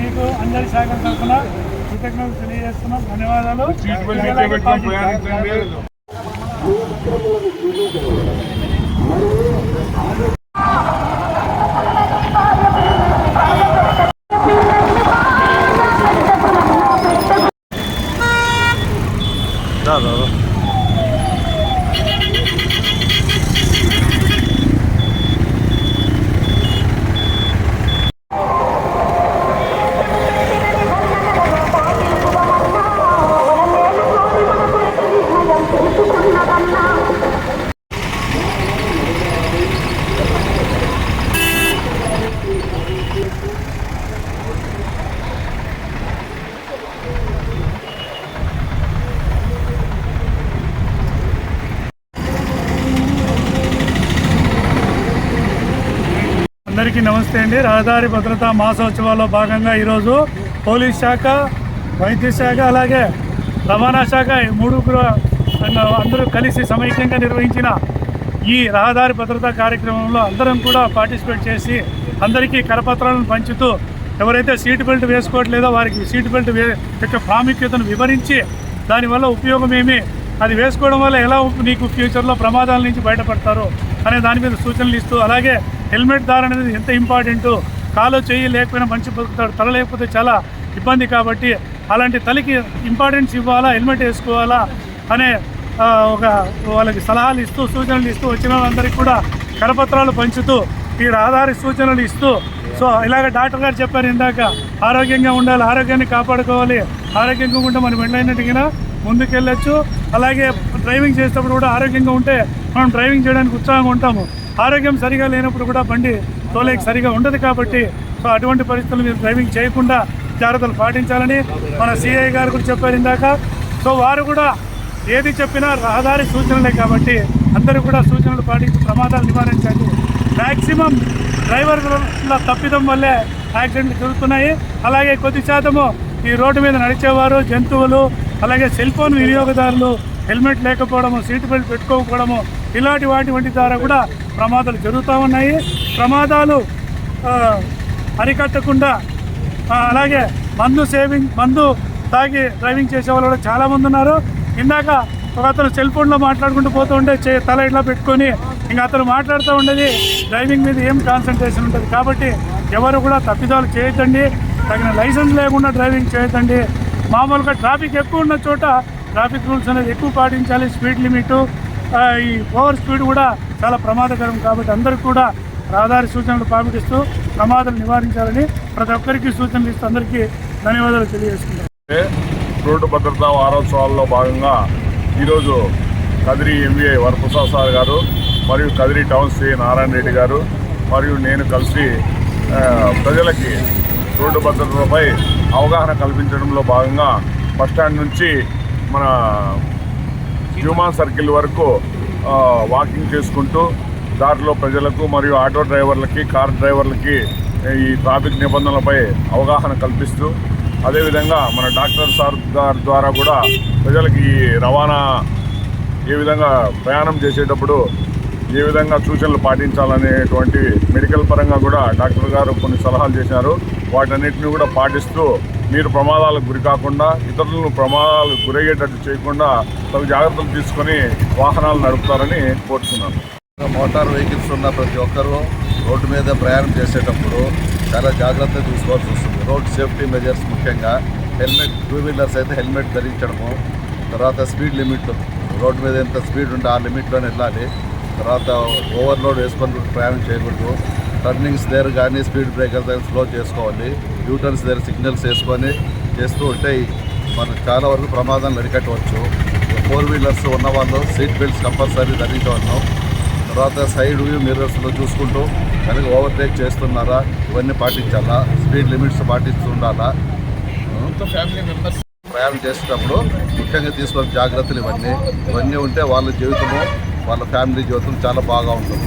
మీకు అందరి శాఖ తరఫున కృతజ్ఞతలు తెలియజేస్తున్నాం. ధన్యవాదాలు. అందరికీ నమస్తే అండి. రహదారి భద్రతా మాసోత్సవాల్లో భాగంగా ఈరోజు పోలీస్ శాఖ వైద్య శాఖ అలాగే రవాణా శాఖ ఈ మూడు అందరూ కలిసి సమైక్యంగా నిర్వహించిన ఈ రహదారి భద్రతా కార్యక్రమంలో అందరం కూడా పార్టిసిపేట్ చేసి అందరికీ కరపత్రాలను పంచుతూ ఎవరైతే సీట్ బెల్ట్ వేసుకోవట్లేదో వారికి సీట్ బెల్ట్ వే యొక్క ప్రాముఖ్యతను వివరించి దానివల్ల ఉపయోగం ఏమి అది వేసుకోవడం వల్ల ఎలా నీకు ఫ్యూచర్లో ప్రమాదాల నుంచి బయటపడతారు అనే దాని మీద సూచనలు ఇస్తూ అలాగే హెల్మెట్ ధారణ అనేది ఎంత ఇంపార్టెంట్ కాలు చెయ్యి లేకపోయినా మంచి బతుకుతాడు తల లేకపోతే చాలా ఇబ్బంది కాబట్టి అలాంటి తలకి ఇంపార్టెన్స్ ఇవ్వాలా హెల్మెట్ వేసుకోవాలా అనే ఒక వాళ్ళకి సలహాలు ఇస్తూ సూచనలు ఇస్తూ వచ్చిన వాళ్ళందరికీ కూడా కరపత్రాలు పంచుతూ ఈ రహదారి సూచనలు ఇస్తూ సో ఇలాగ డాక్టర్ గారు చెప్పారు ఇందాక ఆరోగ్యంగా ఉండాలి ఆరోగ్యాన్ని కాపాడుకోవాలి ఆరోగ్యంగా ఉంటే మనం వెళ్ళైనట్టుగా ముందుకెళ్ళచ్చు. అలాగే డ్రైవింగ్ చేసేటప్పుడు కూడా ఆరోగ్యంగా ఉంటే మనం డ్రైవింగ్ చేయడానికి ఉత్సాహంగా ఉంటాము. ఆరోగ్యం సరిగా లేనప్పుడు కూడా బండి తోలేకి సరిగా ఉండదు కాబట్టి సో అటువంటి పరిస్థితులు మీరు డ్రైవింగ్ చేయకుండా జాగ్రత్తలు పాటించాలని మన సిఐ గారు కూడా చెప్పారు ఇందాక. సో వారు కూడా ఏది చెప్పినా రహదారి సూచనలే కాబట్టి అందరూ కూడా సూచనలు పాటించి ప్రమాదాలు నివారించాలి మ్యాక్సిమం డ్రైవర్ల తప్పిదం వల్లే యాక్సిడెంట్లు జరుగుతున్నాయి. అలాగే కొద్ది శాతము ఈ రోడ్డు మీద నడిచేవారు జంతువులు అలాగే సెల్ ఫోన్ వినియోగదారులు హెల్మెట్ లేకపోవడము సీట్ బెల్ట్ పెట్టుకోకపోవడము ఇలాంటి వాటి వంటి ద్వారా కూడా ప్రమాదాలు జరుగుతూ ఉన్నాయి. ప్రమాదాలు అరికట్టకుండా అలాగే మందు సేవింగ్ మందు తాగి డ్రైవింగ్ చేసే వాళ్ళు కూడా చాలామంది ఉన్నారు. ఇందాక ఒక అతను సెల్ ఫోన్లో మాట్లాడుకుంటూ పోతూ ఉంటే చే తల ఇట్లా పెట్టుకొని ఇంకా అతను మాట్లాడుతూ ఉండేది డ్రైవింగ్ మీద ఏం కాన్సన్ట్రేషన్ ఉంటుంది కాబట్టి ఎవరు కూడా తప్పిదాలు చేయొద్దండి. తగిన లైసెన్స్ లేకుండా డ్రైవింగ్ చేయొద్దండి. మామూలుగా ట్రాఫిక్ ఎక్కువ ఉన్న చోట ట్రాఫిక్ రూల్స్ అనేది ఎక్కువ పాటించాలి. స్పీడ్ లిమిట్ ఈ ఓవర్ స్పీడ్ కూడా చాలా ప్రమాదకరం కాబట్టి అందరికీ కూడా రహదారి సూచనలు పాటిస్తూ ప్రమాదాలు నివారించాలని ప్రతి ఒక్కరికి సూచనలు ఇస్తూ అందరికీ ధన్యవాదాలు తెలియజేసుకుంటాం రోడ్డు భద్రతా వారోత్సవాల్లో భాగంగా ఈరోజు కదిరి ఎంవీఐ వరప్రసాద్ సార్ గారు మరియు కదిరి టౌన్ శ్రీ నారాయణ రెడ్డి గారు మరియు నేను కలిసి ప్రజలకి రోడ్డు భద్రతపై అవగాహన కల్పించడంలో భాగంగా బస్టాండ్ నుంచి మన హ్యూమాన్ సర్కిల్ వరకు వాకింగ్ చేసుకుంటూ దారిలో ప్రజలకు మరియు ఆటో డ్రైవర్లకి కార్ డ్రైవర్లకి ఈ ట్రాఫిక్ నిబంధనలపై అవగాహన కల్పిస్తూ అదేవిధంగా మన డాక్టర్ సార్ గారి ద్వారా కూడా ప్రజలకి ఈ రవాణా ఏ విధంగా ప్రయాణం చేసేటప్పుడు ఏ విధంగా సూచనలు పాటించాలనేటువంటి మెడికల్ పరంగా కూడా డాక్టర్ గారు కొన్ని సలహాలు చేశారు. వాటన్నిటిని కూడా పాటిస్తూ మీరు ప్రమాదాలకు గురి కాకుండా ఇతరులను ప్రమాదాలకు గురయ్యేటట్టు చేయకుండా తగు జాగ్రత్తలు తీసుకొని వాహనాలు నడుపుతారని కోరుతున్నాను. మోటార్ వెహికల్స్ ఉన్న ప్రతి ఒక్కరూ రోడ్డు మీద ప్రయాణం చేసేటప్పుడు చాలా జాగ్రత్త తీసుకోవాల్సి వస్తుంది. రోడ్ సేఫ్టీ మెజర్స్ ముఖ్యంగా హెల్మెట్ టూ వీలర్స్ అయితే హెల్మెట్ ధరించడము తర్వాత స్పీడ్ లిమిట్ రోడ్డు మీద ఎంత స్పీడ్ ఉంటే ఆ లిమిట్లోనే వెళ్ళాలి. తర్వాత ఓవర్లోడ్ వేసుకొని ప్రయాణం చేయకూడదు. టర్నింగ్స్ దగ్గర కానీ స్పీడ్ బ్రేకర్స్ దగ్గర స్లో చేసుకోవాలి. యూటర్న్స్ దగ్గర సిగ్నల్స్ వేసుకొని చేస్తూ ఉంటే మనకు చాలా వరకు ప్రమాదాలు అరికట్టవచ్చు. ఫోర్ వీలర్స్ ఉన్న వాళ్ళు సీట్ బెల్ట్స్ కంపల్సరీ ధరించవచ్చు తర్వాత సైడ్ వ్యూ మిర్రర్స్లో చూసుకుంటూ కనుక ఓవర్టేక్ చేస్తున్నారా ఇవన్నీ పాటించాలా స్పీడ్ లిమిట్స్ పాటిస్తూ ఉండాలా ఫ్యామిలీ మెంబర్స్ ప్రయాణం చేసేటప్పుడు ముఖ్యంగా తీసుకునే జాగ్రత్తలు ఇవన్నీ. ఇవన్నీ ఉంటే వాళ్ళ జీవితము వాళ్ళ ఫ్యామిలీ జీవితం చాలా బాగా ఉంటుంది.